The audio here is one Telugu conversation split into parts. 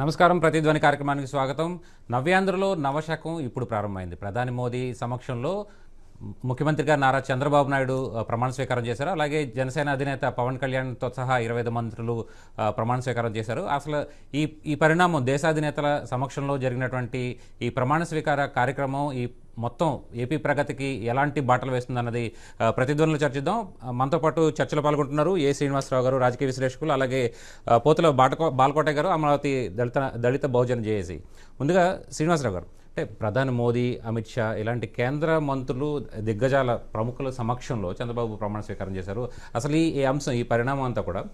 నమస్కారం ప్రతిధ్వని కార్యక్రమానికి స్వాగతం. నవ్యాంధ్రలో నవశకం ఇప్పుడు ప్రారంభమైంది. ప్రధాని మోదీ సమక్షంలో ముఖ్యమంత్రి గారు నారా చంద్రబాబు నాయుడు ప్రమాణ స్వీకారం చేశారు. అలాగే జనసేన అధినేత పవన్ కళ్యాణ్తో సహా ఇరవై ఐదు మంత్రులు ప్రమాణ స్వీకారం చేశారు. అసలు ఈ ఈ పరిణామం దేశాధినేతల సమక్షంలో జరిగినటువంటి ఈ ప్రమాణ స్వీకార కార్యక్రమం ఈ మొత్తం ఏపీ ప్రగతికి ఎలాంటి బాటలు వేస్తుందన్నది ఆ, ప్రతిధ్వనులు చర్చిద్దాం. మనతో పాటు చర్చలో పాల్గొంటున్నారు ఏ శ్రీనివాసరావు గారు రాజకీయ విశ్లేషకులు అలాగే పోతుల బాటకో బాలకోట గారు అమరావతి దళిత దళిత బహుజన జేఏసీ. ముందుగా శ్రీనివాసరావు గారు. అంటే ప్రధాని మోదీ అమిత్ షా ఇలాంటి కేంద్ర మంత్రులు దిగ్గజాల ప్రముఖుల సమక్షంలో చంద్రబాబు ప్రమాణ స్వీకారం చేశారు. అసలు ఈ అంశం ఈ పరిణామం అంతా కూడా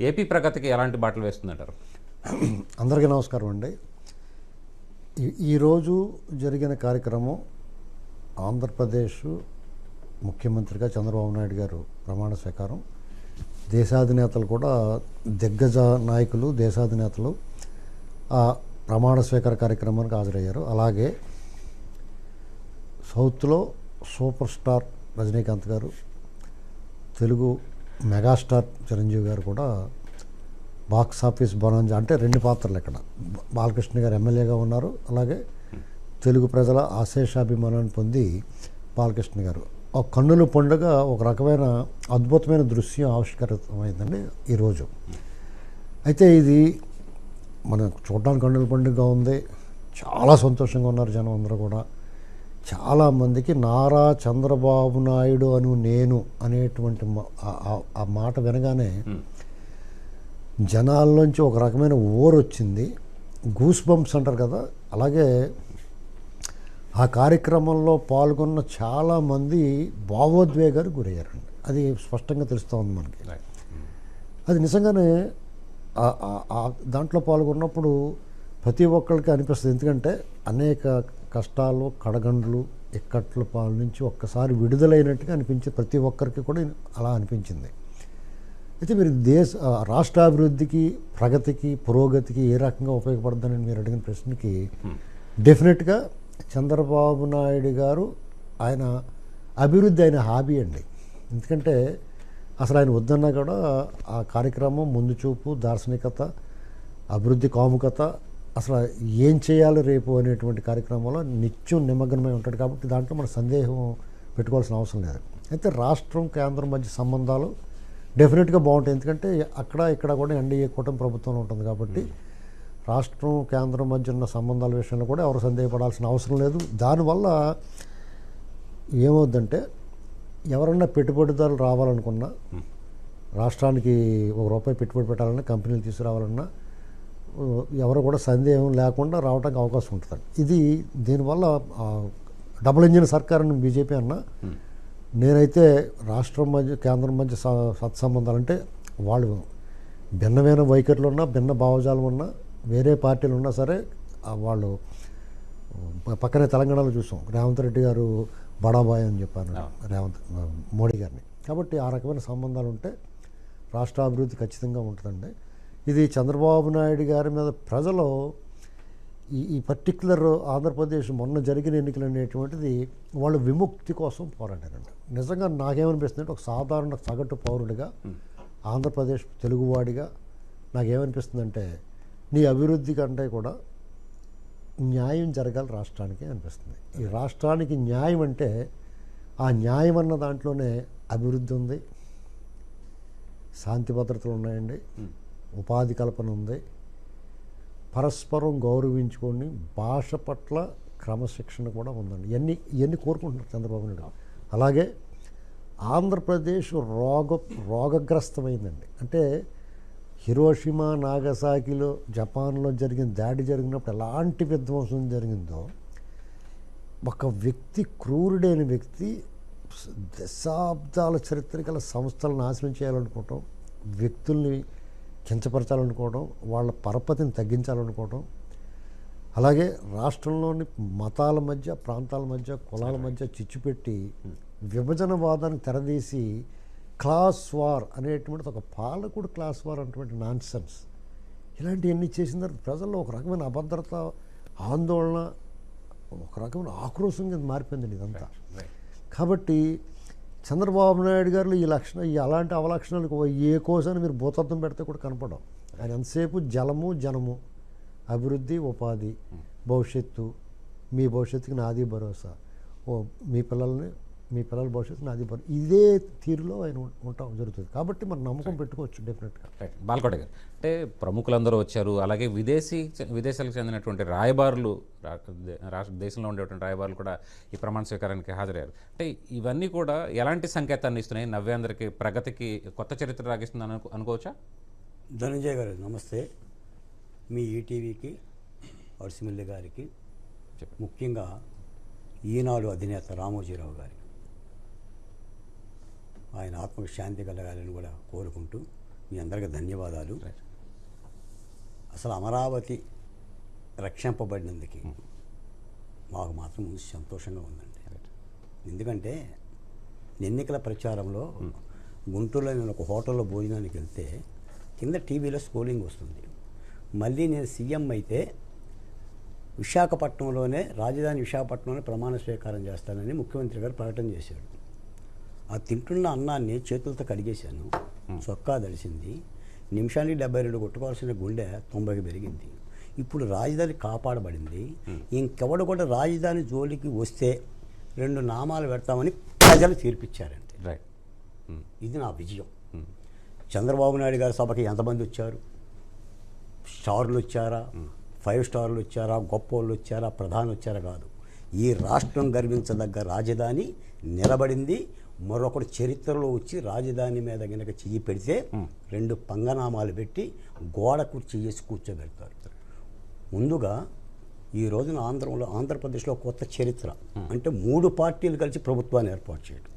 ఏపీ ప్రగతికి ఎలాంటి బాటలు వేస్తుందంటారు? అందరికీ నమస్కారం అండి. ఈ- ఈరోజు జరిగిన కార్యక్రమం ఆంధ్రప్రదేశ్ ముఖ్యమంత్రిగా చంద్రబాబు నాయుడు గారు ప్రమాణ స్వీకారం. దేశాధినేతలు కూడా దిగ్గజ నాయకులు దేశాధినేతలు ప్రమాణ స్వీకార కార్యక్రమానికి హాజరయ్యారు. అలాగే సౌత్లో సూపర్ స్టార్ రజనీకాంత్ గారు తెలుగు మెగాస్టార్ చిరంజీవి గారు కూడా బాక్స్ ఆఫీస్ బొనాంజా అంటే రెండు పాత్రలు ఇక్కడ. బాలకృష్ణ గారు ఎమ్మెల్యేగా ఉన్నారు. అలాగే తెలుగు ప్రజల ఆశేషాభిమానాన్ని పొంది బాలకృష్ణ గారు. ఒక కన్నుల పండుగ ఒక రకమైన అద్భుతమైన దృశ్యం ఆవిష్కృతమైందండి ఈరోజు అయితే ఇది మనం చూడడానికి కన్నుల పండుగగా ఉంది. చాలా సంతోషంగా ఉన్నారు జనం అందరూ కూడా. చాలామందికి నారా చంద్రబాబు నాయుడు అను నేను అనేటువంటి ఆ- మాట వినగానే జనాల్లోంచి ఒక రకమైన ఓర్ వచ్చింది. గూస్ బంప్స్ అంటారు కదా. అలాగే ఆ కార్యక్రమంలో పాల్గొన్న చాలామంది భావోద్వేగానికి గురయ్యారండి. అది స్పష్టంగా తెలుస్తూ ఉంది మనకి అది నిజంగానే దాంట్లో పాల్గొన్నప్పుడు ప్రతి ఒక్కరికి అనిపిస్తుంది. ఎందుకంటే అనేక కష్టాలు కడగండ్లు ఇక్కట్ల పాల నుంచి ఒక్కసారి విడుదలైనట్టుగా అనిపించి ప్రతి ఒక్కరికి కూడా అలా అనిపించింది. అయితే మీరు దేశ ఆ, రాష్ట్ర అభివృద్ధికి ప్రగతికి పురోగతికి ఏ రకంగా ఉపయోగపడుతుందని మీరు అడిగిన ప్రశ్నకి డెఫినెట్గా చంద్రబాబు నాయుడు గారు ఆయన అభివృద్ధి ఆయన హాబీ అండి. ఎందుకంటే అసలు ఆయన వద్దన్నా కూడా ఆ కార్యక్రమం ముందు చూపు దార్శనికత అభివృద్ధి కాముకత అసలు ఏం చేయాలి రేపు అనేటువంటి కార్యక్రమంలో నిత్యం నిమగ్నమై ఉంటాడు కాబట్టి దాంట్లో మన సందేహం పెట్టుకోవాల్సిన అవసరం లేదు. అయితే రాష్ట్రం కేంద్రం మధ్య సంబంధాలు డెఫినెట్గా బాగుంటాయి. ఎందుకంటే అక్కడ ఇక్కడ కూడా ఎన్డీఏ కూటమి ప్రభుత్వం ఉంటుంది కాబట్టి రాష్ట్రం కేంద్రం మధ్య ఉన్న సంబంధాల విషయంలో కూడా ఎవరు సందేహపడాల్సిన అవసరం లేదు. దానివల్ల ఏమవుద్దంటే ఎవరన్నా పెట్టుబడిదారులు రావాలనుకున్నా రాష్ట్రానికి ఒక రూపాయి పెట్టుబడి పెట్టాలన్నా కంపెనీలు తీసుకురావాలన్నా ఎవరు కూడా సందేహం లేకుండా రావడానికి అవకాశం ఉంటుంది ఇది దీనివల్ల డబుల్ ఇంజిన్ సర్కార్ అని బీజేపీ అన్నా నేనైతే రాష్ట్రం మధ్య కేంద్రం మధ్య స- సత్సంబంధాలు అంటే వాళ్ళు భిన్నమైన వైఖరులు ఉన్నా భిన్న భావజాలం ఉన్నా వేరే పార్టీలు ఉన్నా సరే వాళ్ళు పక్కనే తెలంగాణలో చూసాం. రేవంత్ రెడ్డి గారు బడాబాయ్ అని చెప్పాను రేవంత్ మోడీ గారిని. కాబట్టి ఆ రకమైన సంబంధాలు ఉంటే రాష్ట్ర అభివృద్ధి ఖచ్చితంగా ఉంటుందండి. ఇది చంద్రబాబు నాయుడు గారి మీద ప్రజలు ఈ ఈ పర్టికులర్ ఆంధ్రప్రదేశ్ మొన్న జరిగిన ఎన్నికలు అనేటువంటిది వాళ్ళు విముక్తి కోసం పోరాడారండి నిజంగా నాకేమనిపిస్తుంది అంటే ఒక సాధారణ సగటు పౌరుడిగా ఆంధ్రప్రదేశ్ తెలుగువాడిగా నాకేమనిపిస్తుందంటే నీ అభివృద్ధి కంటే కూడా న్యాయం జరగాలి రాష్ట్రానికి అనిపిస్తుంది. ఈ రాష్ట్రానికి న్యాయం అంటే ఆ న్యాయం అన్న దాంట్లోనే అభివృద్ధి ఉంది శాంతి భద్రతలు ఉన్నాయండి ఉపాధి కల్పన ఉంది. పరస్పరం గౌరవించుకొని భాష పట్ల క్రమశిక్షణ కూడా ఉందండి. ఇవన్నీ ఇవన్నీ కోరుకుంటున్నారు చంద్రబాబు నాయుడు అలాగే ఆంధ్రప్రదేశ్ రోగ రోగగ్రస్తమైందండి. అంటే హిరోషిమా నాగసాకిలో జపాన్లో జరిగిన దాడి జరిగినప్పుడు ఎలాంటి విధ్వంసం జరిగిందో ఒక వ్యక్తి క్రూరుడైన వ్యక్తి దశాబ్దాల చరిత్ర గల సంస్థలను నాశనం చేయాలనుకోవటం వ్యక్తుల్ని కించపరచాలనుకోవడం వాళ్ళ పరపతిని తగ్గించాలనుకోవడం అలాగే రాష్ట్రంలోని మతాల మధ్య ప్రాంతాల మధ్య కులాల మధ్య చిచ్చుపెట్టి విభజనవాదానికి తెరదీసి క్లాస్ వార్ అనేటువంటిది ఒక పాలకుడు క్లాస్ వార్ అనేటువంటి నాన్ సెన్స్ ఇలాంటివన్నీ చేసిన తర్వాత ప్రజల్లో ఒక రకమైన అభద్రత ఆందోళన ఒక రకమైన ఆక్రోశం కింద మారిపోయిందండి ఇదంతా. కాబట్టి చంద్రబాబు నాయుడు గారు ఈ లక్షణ ఈ అలాంటి అవలక్షణాలకు ఏ కోసాన్ని మీరు భూతత్వం పెడితే కూడా కనపడవు. ఆయన ఎంతసేపు జలము జనము అభివృద్ధి ఉపాధి భవిష్యత్తు మీ భవిష్యత్తుకి నాది భరోసా ఓ మీ పిల్లల్ని మీ పిల్లల భవిష్యత్తు నాది ఇదే తీరులో ఆయన ఉంటాం జరుగుతుంది. కాబట్టి మనం నమ్మకం పెట్టుకోవచ్చు డెఫినెట్గా రైట్ బాల్కోట గారు అంటే ప్రముఖులందరూ వచ్చారు అలాగే విదేశీ విదేశాలకు చెందినటువంటి రాయబారులు రాష్ట్ర దేశంలో ఉండేటువంటి రాయబారులు కూడా ఈ ప్రమాణ స్వీకారానికి హాజరయ్యారు. అంటే ఇవన్నీ కూడా ఎలాంటి సంకేతాన్ని ఇస్తున్నాయి? నవ్యాంధ్రకి ప్రగతికి కొత్త చరిత్ర రాగిస్తుందని అనుకో అనుకోవచ్చా? ధనంజయ్ గారు నమస్తే. మీ ఈటీవీకి అర్సిమిల్లి గారికి. ముఖ్యంగా ఈనాడు అధినేత రామోజీరావు గారికి. ఆయన ఆత్మకు శాంతి కలగాలని కూడా కోరుకుంటూ మీ అందరికీ ధన్యవాదాలు. అసలు అమరావతి రక్షింపబడినందుకు మాకు మాత్రం సంతోషంగా ఉందండి. ఎందుకంటే ఎన్నికల ప్రచారంలో గుంటూరులో నేను ఒక హోటల్లో భోజనానికి వెళ్తే కింద టీవీలో స్కోలింగ్ వస్తుంది. మళ్ళీ నేను సీఎం అయితే విశాఖపట్నంలోనే రాజధాని విశాఖపట్నంలో ప్రమాణ స్వీకారం చేస్తానని ముఖ్యమంత్రి గారు ప్రకటన చేశాడు. ఆ తింటున్న అన్నాన్ని చేతులతో కడిగేశాను. చొక్కా దడిసింది. నిమిషానికి డెబ్బై రెండు కొట్టుకోవాల్సిన గుండె తొంభైకి పెరిగింది. ఇప్పుడు రాజధాని కాపాడబడింది. ఇంకెవడు కూడా రాజధాని జోలికి వస్తే రెండు నామాలు పెడతామని ప్రజలు తీర్పిచ్చారండి రైట్. ఇది నా విజయం. చంద్రబాబు నాయుడు గారి సభకి ఎంతమంది వచ్చారు? స్టార్లు వచ్చారా? ఫైవ్ స్టార్లు వచ్చారా? గొప్ప వాళ్ళు వచ్చారా? ప్రధాని వచ్చారా కాదు. ఈ రాష్ట్రం గర్వించదగ్గ రాజధాని నిలబడింది. మరొకడు చరిత్రలో వచ్చి రాజధాని మీద గనక చెయ్యి పెడితే రెండు పంగనామాలు పెట్టి గోడ కుర్చీ వేసి కూర్చోబెడతారు. ముందుగా ఈ రోజున ఆంధ్రంలో ఆంధ్రప్రదేశ్లో కొత్త చరిత్ర. అంటే మూడు పార్టీలు కలిసి ప్రభుత్వాన్ని ఏర్పాటు చేయడం.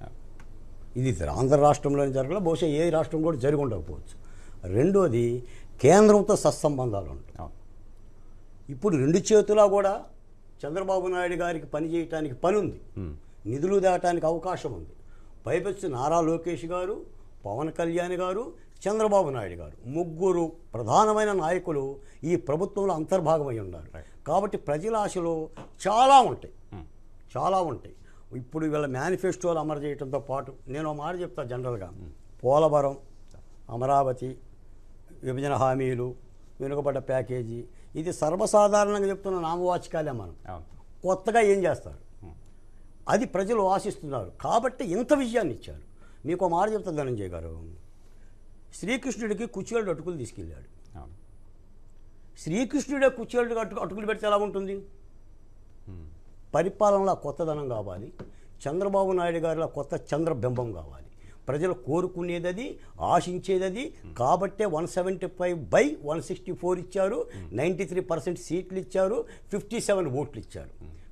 ఇది ఆంధ్ర రాష్ట్రంలోనే జరగల బహుశా ఏ రాష్ట్రం కూడా జరిగి ఉండకపోవచ్చు. రెండోది కేంద్రంతో సత్సంబంధాలు ఉంటాయి. ఇప్పుడు రెండు చేతులా కూడా చంద్రబాబు నాయుడు గారికి పని చేయటానికి పని ఉంది నిధులు దాటానికి అవకాశం ఉంది. పైపెచ్చు నారా లోకేష్ గారు పవన్ కళ్యాణ్ గారు చంద్రబాబు నాయుడు గారు. ముగ్గురు ప్రధానమైన నాయకులు ఈ ప్రభుత్వంలో అంతర్భాగమై ఉన్నారు. కాబట్టి ప్రజల ఆశలు చాలా ఉంటాయి. చాలా ఉంటాయి. ఇప్పుడు వీళ్ళ మేనిఫెస్టోలు అమలు చేయడంతో పాటు నేను మాట చెప్తా జనరల్గా. పోలవరం అమరావతి విభజన హామీలు వెనుకబడ్డ ప్యాకేజీ. ఇది సర్వసాధారణంగా చెప్తున్న నామవాచకాలే మనం. కొత్తగా ఏం చేస్తారు? అది ప్రజలు ఆశిస్తున్నారు. కాబట్టి ఇంత విజయాన్ని ఇచ్చారు. మీకు ఒక మాట చెప్తా ధనంజయ్ గారు. శ్రీకృష్ణుడికి కుచేలుడు అటుకులు తీసుకెళ్ళాడు. శ్రీకృష్ణుడే కుచేలుడు అటు అటుకులు పెడితే ఎలా ఉంటుంది? పరిపాలనలో కొత్తదనం కావాలి. చంద్రబాబు నాయుడు గారిలో కొత్త చంద్రబింబం కావాలి. ప్రజలు కోరుకునేది అది ఆశించేది అది కాబట్టే one seventy five by one sixty four ఇచ్చారు. నైంటీ త్రీ పర్సెంట్ సీట్లు ఇచ్చారు. ఫిఫ్టీ సెవెన్ ఓట్లు ఇచ్చారు.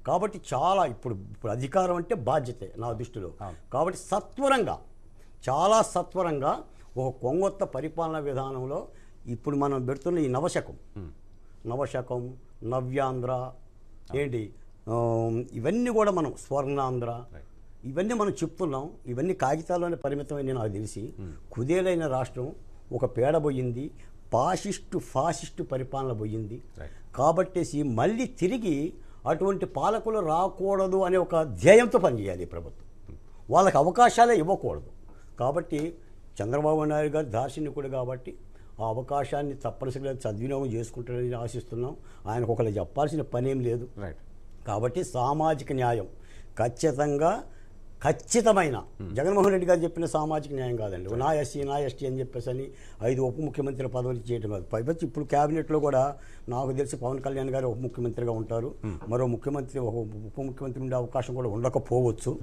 కాబట్టి చాలా ఇప్పుడు ఇప్పుడు అధికారం అంటే బాధ్యతే నా దృష్టిలో. కాబట్టి సత్వరంగా చాలా సత్వరంగా ఒక కొంగొత్త పరిపాలన విధానంలో ఇప్పుడు మనం పెడుతున్న ఈ నవశకం. నవశకం నవ్యాంధ్ర ఏంటి? ఇవన్నీ కూడా మనం స్వర్ణాంధ్ర ఇవన్నీ మనం చెప్తున్నాం. ఇవన్నీ కాగితాల్లోనే పరిమితమైన నాకు తెలిసి. కుదేలైన రాష్ట్రం ఒక పేడ పోయింది పాసిస్టు ఫాసిస్టు పరిపాలన పోయింది. కాబట్టేసి మళ్ళీ తిరిగి అటువంటి పాలకులు రాకూడదు అనే ఒక ధ్యేయంతో పనిచేయాలి ప్రభుత్వం. వాళ్ళకి అవకాశాలే ఇవ్వకూడదు. కాబట్టి చంద్రబాబు నాయుడు గారు దార్శనికుడు కాబట్టి ఆ అవకాశాన్ని తప్పనిసరిగా సద్వినియోగం చేసుకుంటారని ఆశిస్తున్నాం. ఆయనకు ఒకళ్ళు చెప్పాల్సిన పనేం లేదు. రైట్ కాబట్టి సామాజిక న్యాయం ఖచ్చితంగా ఖచ్చితమైన. జగన్మోహన్ రెడ్డి గారు చెప్పిన సామాజిక న్యాయం కాదండి. నా ఎస్సీ నా ఎస్టీ అని చెప్పేసి అని ఐదు ఉప ముఖ్యమంత్రి పదవులు చేయడం కాదు. పైపచ్చి ఇప్పుడు క్యాబినెట్లో కూడా నాకు తెలిసి పవన్ కళ్యాణ్ గారు ఉప ముఖ్యమంత్రిగా ఉంటారు. మరో ముఖ్యమంత్రి ఒక ఉప ముఖ్యమంత్రి ఉండే అవకాశం కూడా ఉండకపోవచ్చు.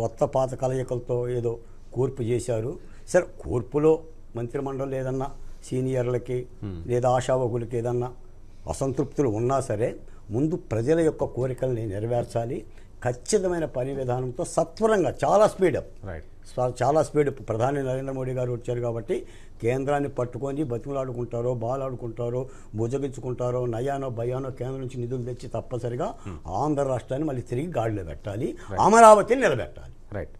కొత్త పాత కలయికలతో ఏదో కూర్పు చేశారు. సరే కూర్పులో మంత్రిమండలి ఏదన్నా సీనియర్లకి లేదా ఆశావకులకి ఏదన్నా అసంతృప్తులు ఉన్నా సరే ముందు ప్రజల యొక్క కోరికల్ని నెరవేర్చాలి. ఖచ్చితమైన పని విధానంతో సత్వరంగా చాలా స్పీడప్ రైట్ చాలా స్పీడ్ ప్రధాని నరేంద్ర మోడీ గారు వచ్చారు కాబట్టి కేంద్రాన్ని పట్టుకొని బతుకులాడుకుంటారో బాలాడుకుంటారో భుజగించుకుంటారో నయానో భయానో కేంద్రం నుంచి నిధులు తెచ్చి తప్పనిసరిగా ఆంధ్ర రాష్ట్రాన్ని మళ్ళీ తిరిగి గాడిలో పెట్టాలి. అమరావతిని నిలబెట్టాలి. రైట్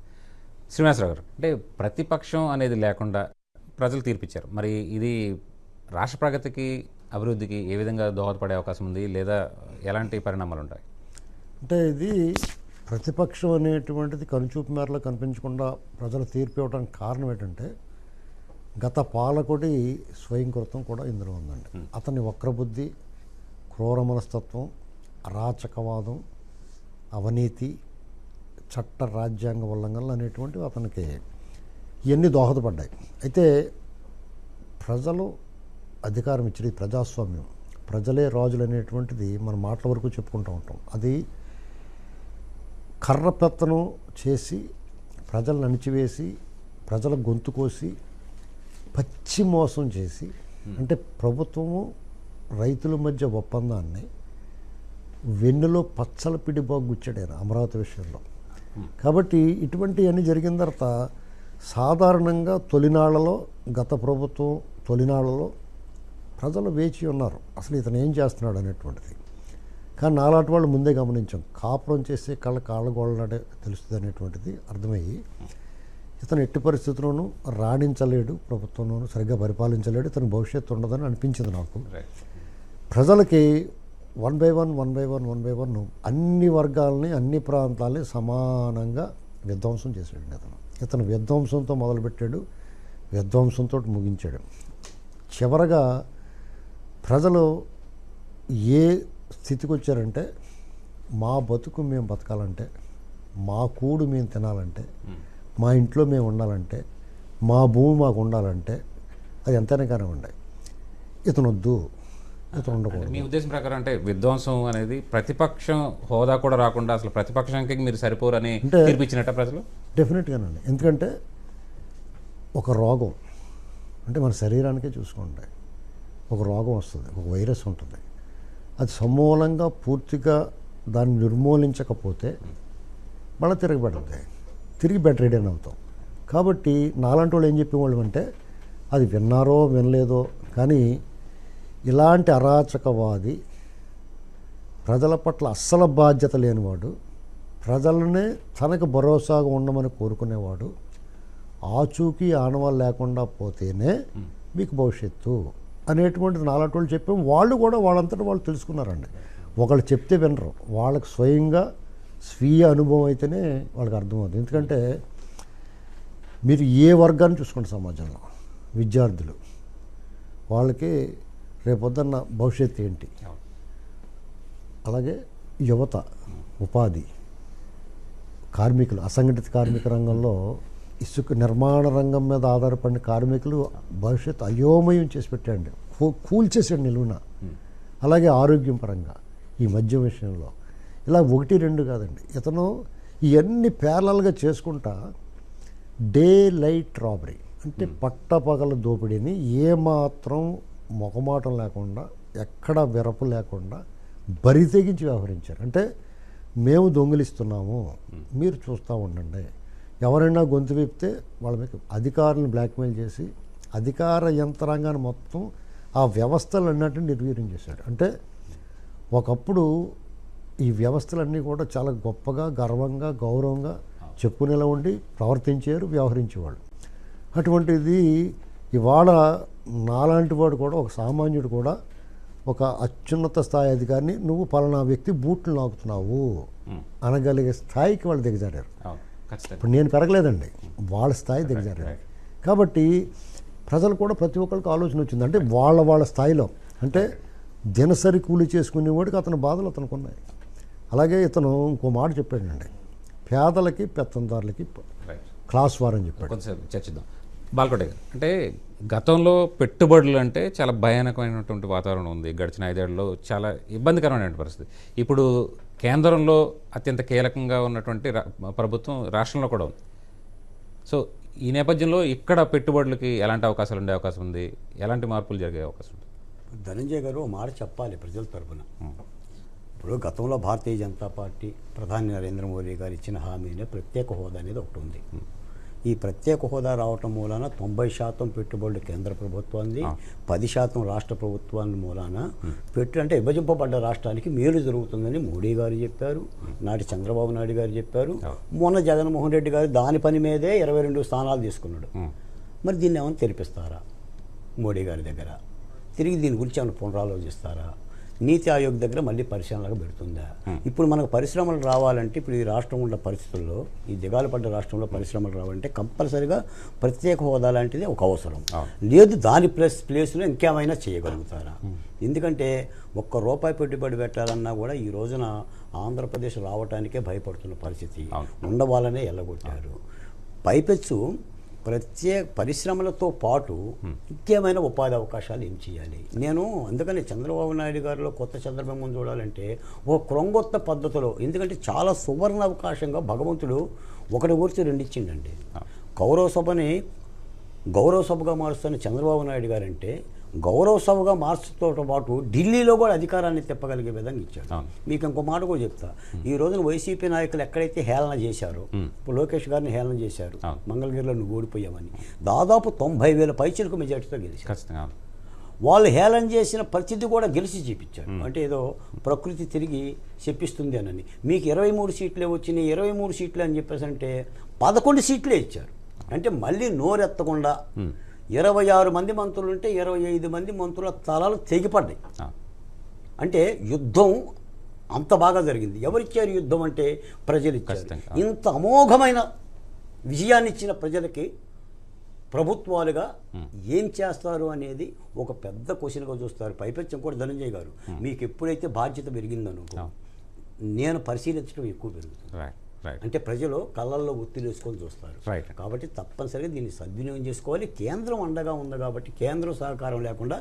శ్రీనివాసరావు గారు అంటే ప్రతిపక్షం అనేది లేకుండా ప్రజలు తీర్పిచ్చారు. మరి ఇది రాష్ట్ర ప్రగతికి అభివృద్ధికి ఏ విధంగా దోహదపడే అవకాశం ఉంది? లేదా ఎలాంటి పరిణామాలు ఉంటాయి? అంటే ఇది ప్రతిపక్షం అనేటువంటిది కనుచూపు మేరలో కనిపించకుండా ప్రజలు తీర్పు ఇవ్వడానికి కారణం ఏంటంటే గత పాలకుడి స్వయంకృతం కూడా ఇందులో ఉందండి. అతని వక్రబుద్ధి క్రూర మనస్తత్వం అరాచకవాదం అవినీతి చట్ట రాజ్యాంగ ఉల్లంఘనలు అనేటువంటివి అతనికి ఇవన్నీ దోహదపడ్డాయి. అయితే ప్రజలు అధికారం ఇచ్చేది ప్రజాస్వామ్యం. ప్రజలే రాజులు అనేటువంటిది మన మాటల వరకు చెప్పుకుంటూ ఉంటాం. అది కర్ర పెత్తనం చేసి ప్రజలను అణిచివేసి ప్రజల గొంతు కోసి పచ్చి మోసం చేసి అంటే ప్రభుత్వము రైతుల మధ్య ఒప్పందాన్ని వెన్నులో పచ్చల పిడి బాగుచ్చాడు ఆయన అమరావతి విషయంలో. కాబట్టి ఇటువంటివన్నీ జరిగిన తర్వాత సాధారణంగా తొలినాళ్ళలో గత ప్రభుత్వం తొలినాళ్ళలో ప్రజలు వేచి ఉన్నారు. అసలు ఇతను ఏం చేస్తున్నాడు అనేటువంటిది. కానీ నాలాంటి వాళ్ళు ముందే గమనించాం. కాపురం చేసే కళ్ళ కాళ్ళగోళ్ళనాడే తెలుస్తుంది అనేటువంటిది అర్థమయ్యి ఇతను ఎట్టి పరిస్థితుల్లోనూ రాణించలేడు ప్రభుత్వంలోనూ సరిగ్గా పరిపాలించలేడు ఇతని భవిష్యత్తు ఉండదని అనిపించింది నాకు. ప్రజలకి one by one one by one one by one అన్ని వర్గాలని అన్ని ప్రాంతాలని సమానంగా విధ్వంసం చేశాడు ఇతను. ఇతను విధ్వంసంతో మొదలుపెట్టాడు విధ్వంసంతో ముగించాడు. చివరగా ప్రజలు ఏ స్థితికి వచ్చారంటే మా బతుకు మేము బతకాలంటే మా కూడు మేము తినాలంటే మా ఇంట్లో మేము ఉండాలంటే మా భూమి మాకు ఉండాలంటే అది ఎంతైనా కానివ్వండి ఇతను వద్దు ఇతను ఉండకూడదు మీ ఉద్దేశం ప్రకారం అంటే విధ్వంసం అనేది ప్రతిపక్షం హోదా కూడా రాకుండా అసలు ప్రతిపక్షానికి మీరు సరిపోరని తీర్పిచ్చినట్ట ప్రజలు? డెఫినెట్గానండి. ఎందుకంటే ఒక రోగం అంటే మన శరీరానికే చూసుకోండి. ఒక రోగం వస్తుంది ఒక వైరస్ ఉంటుంది. అది సమూలంగా పూర్తిగా దాన్ని నిర్మూలించకపోతే మళ్ళీ తిరగబడుతుంది తిరిగి బెటర్ రీడన్ అవుతాం. కాబట్టి నాలాంటి వాళ్ళు ఏం చెప్పేవాళ్ళు అంటే అది విన్నారో వినలేదో కానీ ఇలాంటి అరాచకవాది ప్రజల పట్ల అస్సలు బాధ్యత లేనివాడు ప్రజలనే తనకు భరోసాగా ఉండమని కోరుకునేవాడు ఆచూకీ ఆనవాళ్ళు లేకుండా పోతేనే మీకు భవిష్యత్తు. అనేటువంటిది నాలాంటి వాళ్ళు చెప్పాం. వాళ్ళు కూడా వాళ్ళంతటా వాళ్ళు తెలుసుకున్నారండి. ఒకళ్ళు చెప్తే వినరు. వాళ్ళకి స్వయంగా స్వీయ అనుభవం అయితేనే వాళ్ళకి అర్థమవుతుంది. ఎందుకంటే మీరు ఏ వర్గాన్ని చూసుకోండి సమాజంలో? విద్యార్థులు. వాళ్ళకి రేపొద్దున్న భవిష్యత్తు ఏంటి? అలాగే యువత ఉపాధి కార్మికులు అసంఘటిత కార్మిక రంగంలో ఇసుక నిర్మాణ రంగం మీద ఆధారపడిన కార్మికులు భవిష్యత్తు అయోమయం చేసి పెట్టండి కూల్చేసాడు నిలువున. అలాగే ఆరోగ్యం పరంగా ఈ మద్యం విషయంలో. ఇలా ఒకటి రెండు కాదండి. ఇతను ఇవన్నీ ప్యారలల్గా చేసుకుంటా డే లైట్ రాబరీ అంటే పట్టపగల దోపిడీని ఏమాత్రం మొగమాటం లేకుండా ఎక్కడ విరపు లేకుండా బరి తెగించి వ్యవహరించారు. అంటే మేము దొంగిలిస్తున్నాము మీరు చూస్తూ ఉండండి. ఎవరైనా గొంతు విప్పితే వాళ్ళ మీద అధికారులను బ్లాక్మెయిల్ చేసి అధికార యంత్రాంగాన్ని మొత్తం ఆ వ్యవస్థలు అన్నట్టు నిర్వీర్యం చేశాడు. అంటే ఒకప్పుడు ఈ వ్యవస్థలన్నీ కూడా చాలా గొప్పగా గర్వంగా గౌరవంగా చెప్పుకునేలా ఉండి ప్రవర్తించారు వ్యవహరించేవాళ్ళు. అటువంటిది ఇవాళ నాలాంటి వాడు కూడా ఒక సామాన్యుడు కూడా ఒక అత్యున్నత స్థాయి అధికారిని నువ్వు పలానా వ్యక్తి బూట్లు నాకుతున్నావు అనగలిగే స్థాయికి వాళ్ళు దిగజారారు. ఇప్పుడు నేను పెరగలేదండి. వాళ్ళ స్థాయి దిగజారారు కాబట్టి ప్రజలు కూడా ప్రతి ఒక్కరికి ఆలోచన వచ్చింది. అంటే వాళ్ళ వాళ్ళ స్థాయిలో. అంటే దినసరి కూలి చేసుకునేవాడికి అతని బాధలు అతనికి ఉన్నాయి అలాగే ఇతను ఇంకో మాట చెప్పాడండి. పేదలకి పెత్తందారులకి క్లాస్ వార్ అని చెప్పాడు. చర్చిద్దాం. బాల్కోటే గారు అంటే గతంలో పెట్టుబడులు అంటే చాలా భయానకమైనటువంటి వాతావరణం ఉంది. గడిచిన ఐదేళ్ళలో చాలా ఇబ్బందికరమైన పరిస్థితి. ఇప్పుడు కేంద్రంలో అత్యంత కీలకంగా ఉన్నటువంటి ప్రభుత్వం రాష్ట్రంలో కూడా ఉంది. సో ఈ నేపథ్యంలో ఇక్కడ పెట్టుబడులకి ఎలాంటి అవకాశాలు ఉండే అవకాశం ఉంది? ఎలాంటి మార్పులు జరిగే అవకాశం ఉంది? ధనంజయ్ గారు మాట చెప్పాలి ప్రజల తరపున. ఇప్పుడు గతంలో భారతీయ జనతా పార్టీ ప్రధాని నరేంద్ర మోదీ గారు ఇచ్చిన హామీనే ప్రత్యేక హోదా అనేది ఒకటి ఉంది. ఈ ప్రత్యేక హోదా రావటం మూలాన తొంభై శాతం పెట్టుబడులు కేంద్ర ప్రభుత్వాన్ని పది శాతం రాష్ట్ర ప్రభుత్వాన్ని మూలాన పెట్టు అంటే విభజింపబడ్డ రాష్ట్రానికి మేలు జరుగుతుందని మోడీ గారు చెప్పారు నాటి చంద్రబాబు నాయుడు గారు చెప్పారు. మొన్న జగన్మోహన్ రెడ్డి గారు దాని పని మీదే ఇరవై రెండు స్థానాలు తీసుకున్నాడు. మరి దీన్ని ఏమైనా తెరిపిస్తారా మోడీ గారి దగ్గర? తిరిగి దీని గురించి ఏమైనా పునరాలోచిస్తారా? నీతి ఆయోగ్ దగ్గర మళ్ళీ పరిశ్రమలకు పెడుతుందా? ఇప్పుడు మనకు పరిశ్రమలు రావాలంటే ఇప్పుడు ఈ రాష్ట్రం ఉన్న పరిస్థితుల్లో ఈ దిగాలు పడ్డ రాష్ట్రంలో పరిశ్రమలు రావాలంటే కంపల్సరిగా ప్రత్యేక హోదా లాంటిది ఒక అవసరం. లేదు దాని ప్లేస్ ప్లేస్లో ఇంకేమైనా చేయగలుగుతారా? ఎందుకంటే ఒక్క రూపాయి పెట్టుబడి పెట్టాలన్నా కూడా ఈ రోజున ఆంధ్రప్రదేశ్ రావటానికే భయపడుతున్న పరిస్థితి. ఉండవాలనే ఎల్లగొట్టారు. పైపెచ్చు ప్రత్యేక పరిశ్రమలతో పాటు ముఖ్యమైన ఉపాధి అవకాశాలు ఏం చేయాలి? నేను అందుకని చంద్రబాబు నాయుడు గారిలో కొత్త చంద్రబాబు చూడాలంటే ఒక క్రొంగొత్త పద్ధతిలో ఎందుకంటే చాలా సువర్ణ అవకాశంగా భగవంతుడు ఒకటి గురించి రెండు ఇచ్చిండండి. కౌరవ సభని గౌరవ సభగా మారుస్తున్న చంద్రబాబు నాయుడు గారంటే గౌరవ సభగా మార్చుతో పాటు ఢిల్లీలో కూడా అధికారాన్ని తిప్పగలిగే విధంగా ఇచ్చాడు. మీకు ఇంకో మాట కూడా చెప్తా. ఈ రోజున వైసీపీ నాయకులు ఎక్కడైతే హేళన చేశారో ఇప్పుడు లోకేష్ గారిని హేళన చేశారు. మంగళగిరిలో నువ్వు ఓడిపోయామని దాదాపు తొంభై వేల పైచిలకు మెజార్టీతో గెలిచారు. వాళ్ళు హేళన చేసిన పరిస్థితి కూడా గెలిచి చూపించారు. అంటే ఏదో ప్రకృతి తిరిగి చెప్పిస్తుంది అనని. మీకు ఇరవై మూడు సీట్లే వచ్చినాయి ఇరవై మూడు సీట్లు అని చెప్పేసి అంటే పదకొండు సీట్లే ఇచ్చారు. అంటే మళ్ళీ నోరెత్తకుండా ఇరవై ఆరు మంది మంత్రులు ఉంటే ఇరవై ఐదు మంది మంత్రుల తలాలు తెగిపడ్డాయి. అంటే యుద్ధం అంత బాగా జరిగింది. ఎవరిచ్చారు యుద్ధం అంటే? ప్రజలు ఇచ్చారు. ఇంత అమోఘమైన విజయాన్ని ఇచ్చిన ప్రజలకి ప్రభుత్వాలుగా ఏం చేస్తారు అనేది ఒక పెద్ద క్వశ్చన్గా చూస్తారు పైపెచ్చం కూడా ధనంజయ్ గారు. మీకు ఎప్పుడైతే బాధ్యత పెరిగిందనుకో నేను పరిశీలించడం ఎక్కువ పెరుగుతుంది. అంటే ప్రజలు కళ్ళల్లో ఒత్తిడి వేసుకొని చూస్తారు. కాబట్టి తప్పనిసరిగా దీన్ని సద్వినియోగం చేసుకోవాలి. కేంద్రం అండగా ఉంది కాబట్టి కేంద్రం సహకారం లేకుండా.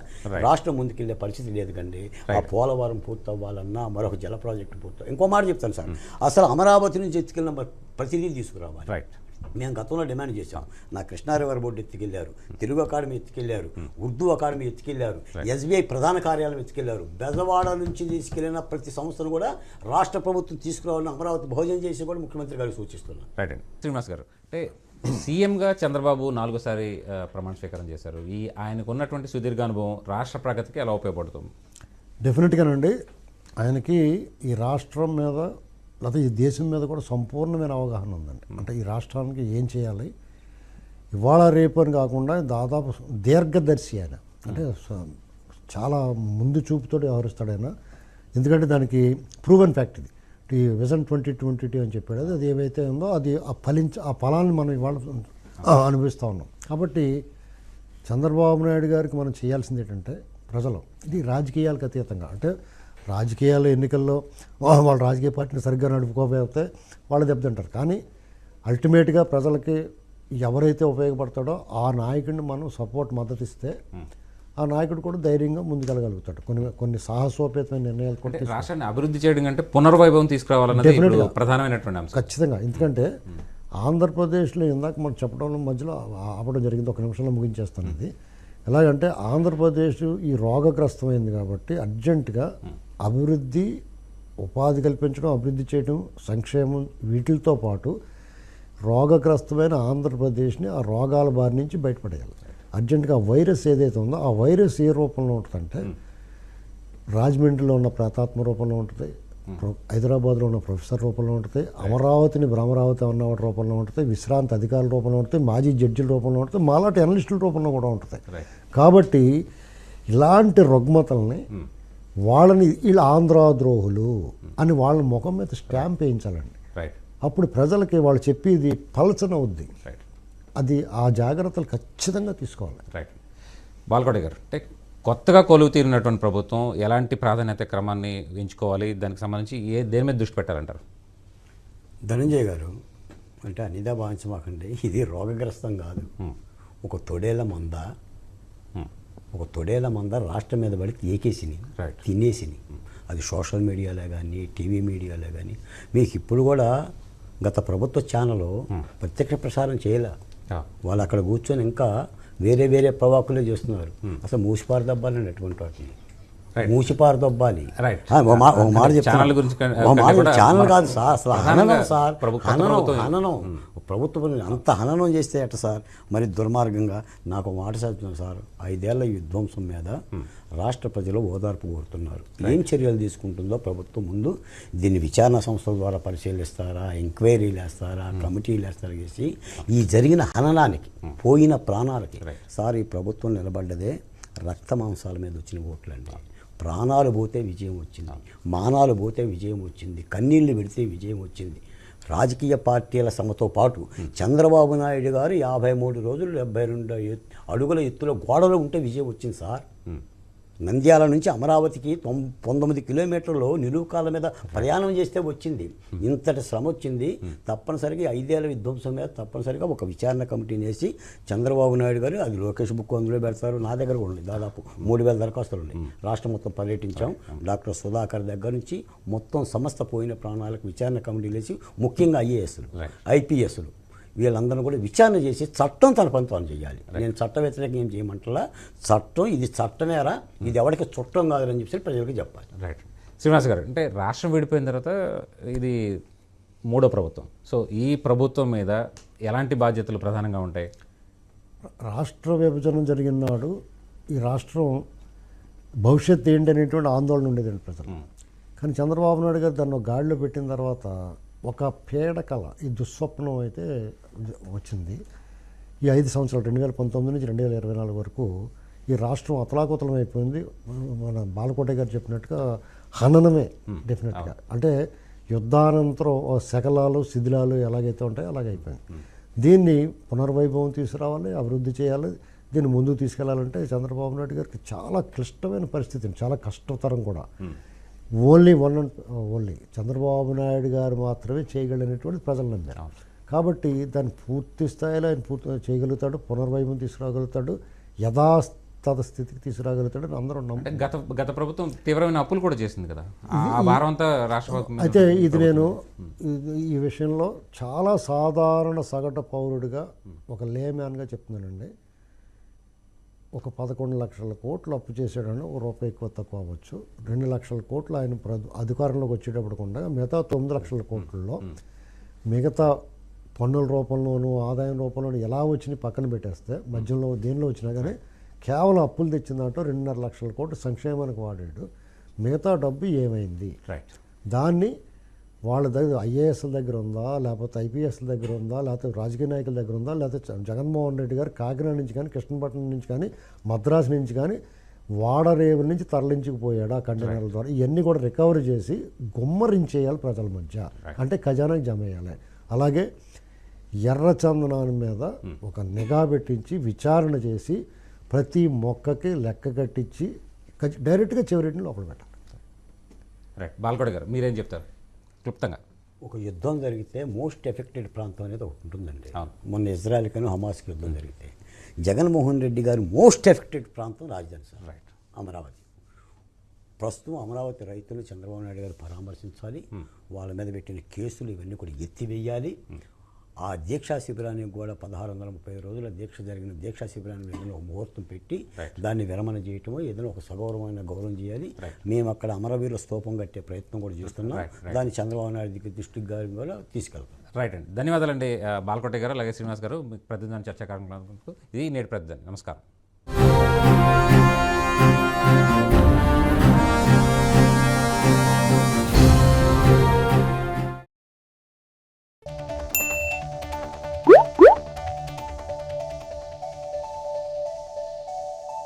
రాష్ట్రం ముందుకెళ్ళే పరిస్థితి లేదు కండి ఆ పోలవరం పూర్తి అవ్వాలన్నా మరొక జల ప్రాజెక్టు పూర్తి ఇంకో మాట చెప్తాను సార్. అసలు అమరావతి నుంచి ఎత్తుకెళ్ళిన ప్రతిదీ తీసుకురావాలి. రైట్ మేము గతంలో డిమాండ్ చేశాం. నా కృష్ణారివర్ బోర్డు ఎత్తుకెళ్ళారు తెలుగు అకాడమీ ఎత్తుకెళ్ళారు ఉర్దూ అకాడమీ ఎత్తుకెళ్ళారు ఎస్బీఐ ప్రధాన కార్యాలయం ఎత్తుకెళ్ళారు. బెజవాడ నుంచి తీసుకెళ్ళిన ప్రతి సంస్థను కూడా రాష్ట్ర ప్రభుత్వం తీసుకురావాలని అమరావతి భోజనం చేసి కూడా ముఖ్యమంత్రి గారికి సూచిస్తున్నాం రైట్ అండి. శ్రీనివాస్ గారు అంటే సీఎంగా చంద్రబాబు నాలుగోసారి ప్రమాణ స్వీకారం చేశారు. ఈ ఆయనకు ఉన్నటువంటి సుదీర్ఘ అనుభవం రాష్ట్ర ప్రగతికి ఎలా ఉపయోగపడుతుంది? డెఫినెట్గానండి ఆయనకి ఈ రాష్ట్రం మీద లేకపోతే ఈ దేశం మీద కూడా సంపూర్ణమైన అవగాహన ఉందండి. అంటే ఈ రాష్ట్రానికి ఏం చేయాలి? ఇవాళ రేపు అని కాకుండా దాదాపు దీర్ఘదర్శి ఆయన. అంటే చాలా ముందు చూపుతో వ్యవహరిస్తాడు ఆయన ఎందుకంటే దానికి ప్రూవెన్ ఫ్యాక్ట్ ఇది. ఈ విజన్ ట్వంటీ ట్వంటీ టూ అని చెప్పాడు అది ఏవైతే ఉందో అది ఆ ఫలించ ఆ ఫలాన్ని మనం ఇవాళ అనుభవిస్తూ ఉన్నాం. కాబట్టి చంద్రబాబు నాయుడు గారికి మనం చేయాల్సింది ఏంటంటే ప్రజలు ఇది రాజకీయాలకు అతీతంగా. అంటే రాజకీయాలు ఎన్నికల్లో వాళ్ళ రాజకీయ పార్టీని సరిగ్గా నడుపుకోకపోతే వాళ్ళు దెబ్బతింటారు. కానీ అల్టిమేట్గా ప్రజలకి ఎవరైతే ఉపయోగపడతాడో ఆ నాయకుడిని మనం సపోర్ట్ మద్దతు ఇస్తే ఆ నాయకుడు కూడా ధైర్యంగా ముందుకెళ్ళగలుగుతాడు. కొన్ని కొన్ని సాహసోపేతమైన నిర్ణయాలు కూడా రాష్ట్రాన్ని అభివృద్ధి చేయడం కంటే పునర్వైభవం తీసుకురావాలన్నది ఇప్పుడు ప్రధానమైనటువంటి అంశం. ఖచ్చితంగా. ఎందుకంటే ఆంధ్రప్రదేశ్లో ఇందాక మనం చెప్పడం మధ్యలో ఆపడం జరిగింది. ఒక నిమిషంలో ముగించేస్తాను ఇది. ఎలాగంటే ఆంధ్రప్రదేశ్ ఈ రోగగ్రస్తమైంది కాబట్టి అర్జెంటుగా అభివృద్ధి ఉపాధి కల్పించడం అభివృద్ధి చేయడం సంక్షేమం వీటితో పాటు రోగగ్రస్తమైన ఆంధ్రప్రదేశ్ని ఆ రోగాల బారి నుంచి బయటపడేయాలి. అర్జెంటుగా వైరస్ ఏదైతే ఉందో ఆ వైరస్ ఏ రూపంలో ఉంటుందంటే రాజమండ్రిలో ఉన్న ప్రేతాత్మ రూపంలో ఉంటుంది ప్రొ- హైదరాబాద్లో ఉన్న ప్రొఫెసర్ రూపంలో ఉంటుంది అమరావతిని భ్రమరావతి అన్న రూపంలో ఉంటుంది విశ్రాంతి అధికారుల రూపంలో ఉంటుంది మాజీ జడ్జిల రూపంలో ఉంటుంది మాలాంటి అనలిస్టుల రూపంలో కూడా ఉంటుంది. కాబట్టి ఇలాంటి రుగ్మతల్ని వాళ్ళని వీళ్ళు ఆంధ్రాద్రోహులు అని వాళ్ళ ముఖం మీద స్టాంప్ వేయించాలండి. రైట్ అప్పుడు ప్రజలకి వాళ్ళు చెప్పేది పలచనవుద్ది రైట్ అది ఆ జాగ్రత్తలు ఖచ్చితంగా తీసుకోవాలి. రైట్ బాల్కోటి గారు అంటే కొత్తగా కొలువు తీరినటువంటి ప్రభుత్వం ఎలాంటి ప్రాధాన్యత క్రమాన్ని ఎంచుకోవాలి? దానికి సంబంధించి ఏ దేని మీద దృష్టి పెట్టాలంటారు? ధనంజయ్ గారు అంటే అనిదా భావించమాకండి ఇది రోగగ్రస్తం కాదు. ఒక తొడేల మంద Hmm. ఒక తొడేల మంద రాష్ట్రం మీద పడి ఏకేసిని Right. తినేసిని అది సోషల్ మీడియాలో కానీ టీవీ మీడియాలో కానీ మీకు ఇప్పుడు కూడా గత ప్రభుత్వ ఛానల్ ప్రత్యక్ష ప్రసారం చేయలే. వాళ్ళు అక్కడ కూర్చొని ఇంకా వేరే వేరే ప్రవాకులే చేస్తున్నారు. అసలు మూసిపారు దబ్బాలని అటువంటి వాటిని. మూసిపారు దబ్బాలి మాట. ఛానల్ గురించి కాదు సార్ అసలు హననం సార్. హననం ప్రభుత్వం- హననం. ప్రభుత్వం అంత హననం చేస్తే అట సార్ మరి దుర్మార్గంగా నాకు మాట చెప్తున్నాను సార్. ఐదేళ్ళ విధ్వంసం మీద రాష్ట్ర ప్రజలు ఓదార్పు కోరుతున్నారు. ఏం చర్యలు తీసుకుంటుందో ప్రభుత్వం ముందు దీన్ని విచారణ సంస్థల ద్వారా పరిశీలిస్తారా ఎంక్వైరీలు వేస్తారా కమిటీలు వేస్తారా చేసి ఈ జరిగిన హననానికి పోయిన ప్రాణాలకి. సార్ ఈ ప్రభుత్వం నిలబడ్డదే రక్త మాంసాల మీద వచ్చిన ఓట్లండి. ప్రాణాలు పోతే విజయం వచ్చింది. మానాలు పోతే విజయం వచ్చింది. కన్నీళ్ళు పెడితే విజయం వచ్చింది. రాజకీయ పార్టీల సమతో పాటు చంద్రబాబు నాయుడు గారు యాభై మూడు రోజులు డెబ్బై రెండు అడుగుల ఎత్తులో గోడలో ఉంటే విజయం వచ్చింది సార్. నంద్యాల నుంచి అమరావతికి తొం పంతొమ్మిది కిలోమీటర్లు నిలువుకాల మీద ప్రయాణం చేస్తే వచ్చింది. ఇంతటి శ్రమ వచ్చింది. తప్పనిసరిగా ఐదేళ్ళ విధ్వంసం మీద తప్పనిసరిగా ఒక విచారణ కమిటీని వేసి చంద్రబాబు నాయుడు గారు అది లోకేష్ బుక్ అందులో పెడతారు. నా దగ్గర కూడా ఉంది. దాదాపు మూడు వేల దరఖాస్తులు ఉన్నాయి. రాష్ట్రం మొత్తం పర్యటించాం. డాక్టర్ సుధాకర్ దగ్గర నుంచి మొత్తం సమస్త పోయిన ప్రాణాలకు విచారణ కమిటీలు వేసి ముఖ్యంగా ఐఏఎస్లు. ఐపీఎస్లు వీళ్ళందరూ కూడా విచారణ చేసి చట్టం తన పని తాను చేయాలి నేను చట్ట వ్యతిరేకం ఏం చేయమంటలా? చట్టం ఇది చట్టమేరా? ఇది ఎవరికి చుట్టం కాదని చెప్పి ప్రజలకు చెప్పాలి. రైట్ శ్రీనివాస్ గారు అంటే రాష్ట్రం విడిపోయిన తర్వాత ఇది మూడో ప్రభుత్వం. సో ఈ ప్రభుత్వం మీద ఎలాంటి బాధ్యతలు ప్రధానంగా ఉంటాయి? రాష్ట్ర విభజన జరిగిన నాడు ఈ రాష్ట్రం భవిష్యత్తు ఏంటి అనేటువంటి ఆందోళన ఉండేదండి ప్రజలు. కానీ చంద్రబాబు నాయుడు గారు దాన్ని గాడిలో పెట్టిన తర్వాత ఒక పీడకల ఈ దుస్వప్నం అయితే వచ్చింది. ఈ ఐదు సంవత్సరాలు రెండు వేల పంతొమ్మిది నుంచి రెండు వేల ఇరవై నాలుగు వరకు ఈ రాష్ట్రం అతలాకుతలం అయిపోయింది. మన బాలకోట గారు చెప్పినట్టుగా హననమే డెఫినెట్గా. అంటే యుద్ధానంతరం శకలాలు శిథిలాలు ఎలాగైతే ఉంటాయో అలాగే అయిపోయింది. దీన్ని పునర్వైభవం తీసుకురావాలి అభివృద్ధి చేయాలి దీన్ని ముందుకు తీసుకెళ్ళాలంటే చంద్రబాబు నాయుడు గారికి చాలా క్లిష్టమైన పరిస్థితి చాలా కష్టతరం కూడా. Only one and only Chandrababu Naidu గారు మాత్రమే చేయగలిగినటువంటి ప్రజలు నమ్మారు. కాబట్టి దాన్ని పూర్తి స్థాయిలో ఆయన పూర్తి చేయగలుగుతాడు పునర్వైభవం తీసుకురాగలుగుతాడు యథాతథ స్థితికి తీసుకురాగలుగుతాడు అని అందరూ నమ్మ. గత గత ప్రభుత్వం తీవ్రమైన అప్పులు కూడా చేసింది కదా? అంతా రాష్ట్ర అయితే ఇది నేను ఈ విషయంలో చాలా సాధారణ సగటు పౌరుడిగా ఒక లేమ్యాన్గా చెప్తున్నానండి. ఒక పదకొండు లక్షల కోట్లు అప్పు చేశాడని ఒక రూపాయి ఎక్కువ తక్కువ అవ్వచ్చు. రెండు లక్షల కోట్లు ఆయన ప్ర- అధికారంలోకి వచ్చేటప్పుడు కూడా మిగతా తొమ్మిది లక్షల కోట్లలో మిగతా పన్నుల రూపంలోనూ ఆదాయం రూపంలోనూ ఎలా వచ్చినాయి పక్కన పెట్టేస్తే మధ్యలో దేనిలో వచ్చినా కానీ కేవలం అప్పులు తెచ్చిందంటూ రెండున్నర లక్షల కోట్లు సంక్షేమానికి వాడాడు. మిగతా డబ్బు ఏమైంది? రైట్. దాన్ని వాళ్ళ దగ్గర ఐఏఎస్ల దగ్గర ఉందా? లేకపోతే ఐపీఎస్ల దగ్గర ఉందా? లేకపోతే రాజకీయ నాయకుల దగ్గర ఉందా? లేకపోతే జగన్మోహన్ రెడ్డి గారు కాకినాడ నుంచి కానీ కృష్ణపట్నం నుంచి కానీ మద్రాసు నుంచి కానీ వాడరేవు నుంచి తరలించుకుపోయాడు ఆ కంటైనర్ల ద్వారా? ఇవన్నీ కూడా రికవరీ చేసి గుమ్మరించేయాలి ప్రజల మధ్య. అంటే ఖజానాకి జమ వేయాలి అలాగే ఎర్ర చందనాన్ని మీద ఒక నిఘా పెట్టించి విచారణ చేసి ప్రతి మొక్కకి లెక్క కట్టించి డైరెక్ట్గా చివరిని లోపల పెట్టాలి. రైట్ బాల్కోట గారు మీరేం చెప్తారు? క్లుప్తంగా. ఒక యుద్ధం జరిగితే మోస్ట్ ఎఫెక్టెడ్ ప్రాంతం అనేది ఒకటి ఉంటుందండి. మొన్న ఇజ్రాయెల్ కానీ హమాస్కి యుద్ధం జరిగితే. జగన్మోహన్ రెడ్డి గారు మోస్ట్ ఎఫెక్టెడ్ ప్రాంతం రాజధాని సార్. రైట్ అమరావతి. ప్రస్తుతం అమరావతి రైతులు చంద్రబాబు నాయుడు గారు పరామర్శించాలి. వాళ్ళ మీద పెట్టిన కేసులు ఇవన్నీ కూడా ఎత్తివేయాలి. ఆ దీక్షా శిబిరానికి కూడా పదహారు వందల ముప్పై రోజుల దీక్ష జరిగిన దీక్షా శిబిరానికి ఏదైనా ఒక ముహూర్తం పెట్టి. దాన్ని విరమణ చేయటమో ఏదైనా ఒక సగౌరవమైన గౌరవం చేయాలి. మేము అక్కడ అమరవీరుల స్తూపం కట్టే ప్రయత్నం కూడా చేస్తున్నాం. దాన్ని చంద్రబాబు నాయుడు దగ్గర దృష్టికి గారి కూడా తీసుకెళ్తాం రైట్ అండి ధన్యవాదాలండి బాల్కోట గారు అలాగే శ్రీనివాస్ గారు మీకు ప్రతిదాని చర్చా కార్యక్రమం ఇది నేటి ప్రతిదాని నమస్కారం